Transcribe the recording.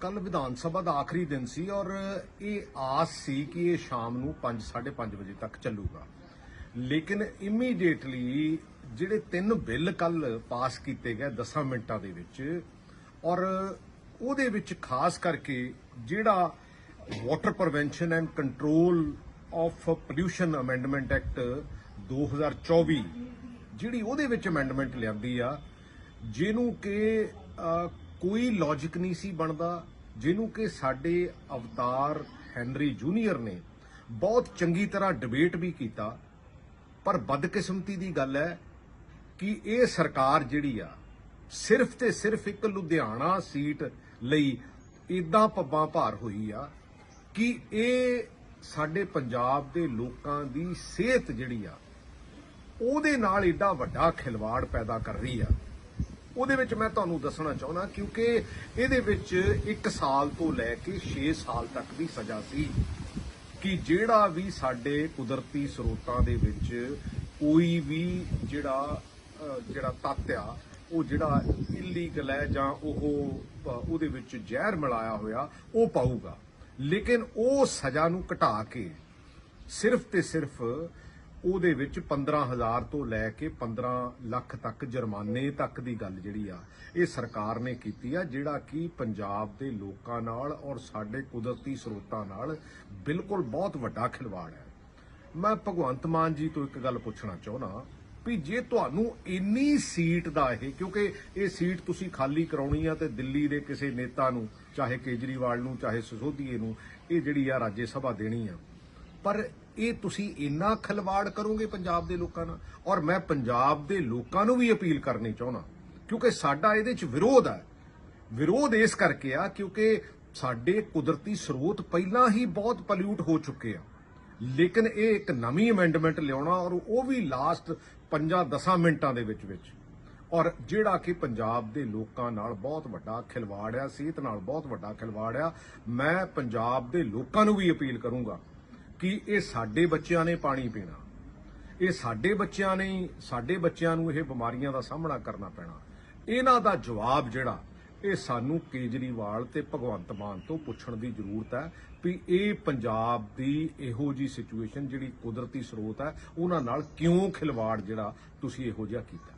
ਕੱਲ ਵਿਧਾਨ ਸਭਾ ਦਾ ਆਖਰੀ ਦਿਨ ਸੀ ਔਰ ਇਹ ਆਸ ਸੀ ਕਿ ਇਹ ਸ਼ਾਮ ਨੂੰ 5:30 ਵਜੇ ਤੱਕ ਚੱਲੂਗਾ। ਲੇਕਿਨ ਇਮੀਡੀਏਟਲੀ ਜਿਹੜੇ ਤਿੰਨ ਬਿੱਲ ਕੱਲ ਪਾਸ ਕੀਤੇ ਗਏ 10 ਮਿੰਟਾਂ ਦੇ ਵਿੱਚ ਔਰ ਉਹਦੇ ਵਿੱਚ ਖਾਸ ਕਰਕੇ ਜਿਹੜਾ water prevention and control of pollution amendment act 2024 ਜਿਹੜੀ ਉਹਦੇ ਵਿੱਚ ਅਮੈਂਡਮੈਂਟ ਲਿਆਂਦੀ ਆ, ਜਿਹਨੂੰ ਕਿ ਕੋਈ ਲੌਜੀਕ ਨਹੀਂ ਸੀ ਬਣਦਾ, ਜਿਹਨੂੰ ਕਿ ਸਾਡੇ ਅਵਤਾਰ ਹੈਨਰੀ ਜੂਨੀਅਰ ਨੇ ਬਹੁਤ ਚੰਗੀ ਤਰ੍ਹਾਂ ਡਿਬੇਟ ਵੀ ਕੀਤਾ। ਪਰ ਬਦਕਿਸਮਤੀ ਦੀ ਗੱਲ ਹੈ ਕਿ ਇਹ ਸਰਕਾਰ ਜਿਹੜੀ ਆ, ਸਿਰਫ ਤੇ ਸਿਰਫ ਇੱਕ ਲੁਧਿਆਣਾ ਸੀਟ ਲਈ ਇਦਾਂ ਪੱਬਾਂ ਭਾਰ ਹੋਈ ਆ ਕਿ ਇਹ ਸਾਡੇ ਪੰਜਾਬ ਦੇ ਲੋਕਾਂ ਦੀ ਸਿਹਤ ਜਿਹੜੀ ਆ, ਉਹਦੇ ਨਾਲ ਏਡਾ ਵੱਡਾ ਖਿਲਵਾੜ ਪੈਦਾ ਕਰ ਰਹੀ ਆ। ਉਹਦੇ ਵਿੱਚ ਮੈਂ ਤੁਹਾਨੂੰ ਦੱਸਣਾ ਚਾਹੁੰਦਾ, ਕਿਉਂਕਿ ਇਹਦੇ ਵਿੱਚ 1 ਸਾਲ ਤੋਂ ਲੈ ਕੇ 6 ਸਾਲ ਤੱਕ ਦੀ ਸਜ਼ਾ ਸੀ ਕਿ ਜਿਹੜਾ ਵੀ ਸਾਡੇ ਕੁਦਰਤੀ ਸਰੋਤਾਂ ਦੇ ਵਿੱਚ ਕੋਈ ਵੀ ਜਿਹੜਾ ਜਿਹੜਾ ਤੱਤ ਆ, ਉਹ ਜਿਹੜਾ ਇਲੀਗਲ ਹੈ ਜਾਂ ਉਹ ਉਹਦੇ ਵਿੱਚ ਜ਼ਹਿਰ ਮਿਲਾਇਆ ਹੋਇਆ, ਉਹ ਪਾਊਗਾ। ਲੇਕਿਨ ਉਹ ਸਜ਼ਾ ਨੂੰ ਘਟਾ ਕੇ ਸਿਰਫ ਤੇ ਸਿਰਫ ਉਹਦੇ ਵਿੱਚ 15000 ਤੋਂ ਲੈ ਕੇ 15 ਲੱਖ ਤੱਕ ਜੁਰਮਾਨੇ ਤੱਕ ਦੀ ਗੱਲ ਜਿਹੜੀ ਆ, ਇਹ ਸਰਕਾਰ ਨੇ ਕੀਤੀ ਆ, ਜਿਹੜਾ ਕਿ ਪੰਜਾਬ ਦੇ ਲੋਕਾਂ ਨਾਲ ਔਰ ਸਾਡੇ ਕੁਦਰਤੀ ਸਰੋਤਾਂ ਨਾਲ ਬਿਲਕੁਲ ਬਹੁਤ ਵੱਡਾ ਖਿਲਵਾੜ ਹੈ। ਮੈਂ ਭਗਵੰਤ ਮਾਨ ਜੀ ਤੋਂ ਇੱਕ ਗੱਲ ਪੁੱਛਣਾ ਚਾਹੁੰਦਾ ਵੀ ਜੇ ਤੁਹਾਨੂੰ ਇੰਨੀ ਸੀਟ ਦਾ ਇਹ, ਕਿਉਂਕਿ ਇਹ ਸੀਟ ਤੁਸੀਂ ਖਾਲੀ ਕਰਾਉਣੀ ਆ ਤੇ ਦਿੱਲੀ ਦੇ ਕਿਸੇ ਨੇਤਾ ਨੂੰ, ਚਾਹੇ ਕੇਜਰੀਵਾਲ ਨੂੰ, ਚਾਹੇ ਸਿਸੋਦੀਏ ਨੂੰ, ਇਹ ਜਿਹੜੀ ਆ ਰਾਜ ਸਭਾ ਦੇਣੀ ਆ। ਪਰ ਇਹ ਤੁਸੀਂ ਇੰਨਾ ਖਲਵਾੜ ਕਰੋਗੇ ਪੰਜਾਬ ਦੇ ਲੋਕਾਂ ਨਾਲ? ਔਰ ਮੈਂ ਪੰਜਾਬ ਦੇ ਲੋਕਾਂ ਨੂੰ ਵੀ ਅਪੀਲ ਕਰਨੀ ਚਾਹੁੰਦਾ, ਕਿਉਂਕਿ ਸਾਡਾ ਇਹਦੇ ਚ ਵਿਰੋਧ ਹੈ। ਵਿਰੋਧ ਇਸ ਕਰਕੇ ਆ, ਕਿਉਂਕਿ ਸਾਡੇ ਕੁਦਰਤੀ ਸਰੋਤ ਪਹਿਲਾਂ ਹੀ ਬਹੁਤ ਪੋਲਿਊਟ ਹੋ ਚੁੱਕੇ ਆ। ਲੇਕਿਨ ਇਹ ਇੱਕ ਨਵੀਂ ਅਮੈਂਡਮੈਂਟ ਲਿਆਉਣਾ ਔਰ ਉਹ ਵੀ ਲਾਸਟ 5-10 ਮਿੰਟਾਂ ਦੇ ਵਿੱਚ ਵਿੱਚ। ਔਰ ਜਿਹੜਾ ਕਿ ਪੰਜਾਬ ਦੇ ਲੋਕਾਂ ਨਾਲ ਬਹੁਤ ਵੱਡਾ ਖਿਲਵਾੜ ਆ, ਸਿਹਤ ਨਾਲ ਬਹੁਤ ਵੱਡਾ ਖਿਲਵਾੜ ਆ, ਮੈਂ ਪੰਜਾਬ ਦੇ ਲੋਕਾਂ ਨੂੰ ਵੀ ਅਪੀਲ ਕਰੂੰਗਾ ਕਿ ਇਹ ਸਾਡੇ ਬੱਚਿਆਂ ਨੇ ਪਾਣੀ ਪੀਣਾ। ਇਹ ਸਾਡੇ ਬੱਚਿਆਂ ਨੇ, ਸਾਡੇ ਬੱਚਿਆਂ ਨੂੰ ਇਹ ਬਿਮਾਰੀਆਂ ਦਾ ਸਾਹਮਣਾ ਕਰਨਾ ਪੈਣਾ। ਇਹਨਾਂ ਦਾ ਜਵਾਬ ਜਿਹੜਾ, ਇਹ ਸਾਨੂੰ ਕੇਜਰੀਵਾਲ ਤੇ ਭਗਵੰਤ ਮਾਨ ਤੋਂ ਪੁੱਛਣ ਦੀ ਜ਼ਰੂਰਤ ਹੈ ਵੀ ਇਹ ਪੰਜਾਬ ਦੀ ਇਹੋ ਜੀ ਸਿਚੁਏਸ਼ਨ ਜਿਹੜੀ ਕੁਦਰਤੀ ਸਰੋਤ ਹੈ, ਉਹਨਾਂ ਨਾਲ ਕਿਉਂ ਖਿਲਵਾੜ ਜਿਹੜਾ ਤੁਸੀਂ ਇਹੋ ਜਿਹਾ ਕੀਤਾ?